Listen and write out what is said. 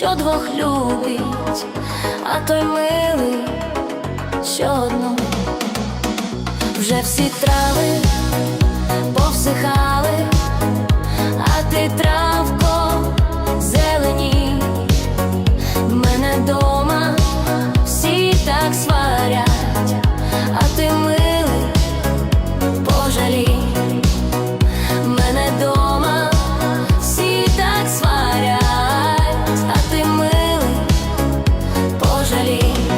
що двох любить, а той милий, що одну вже всі трави повсихали, а ти травко зелені, в мене дома всі так сварять.